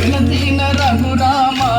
వినదీన Raghurama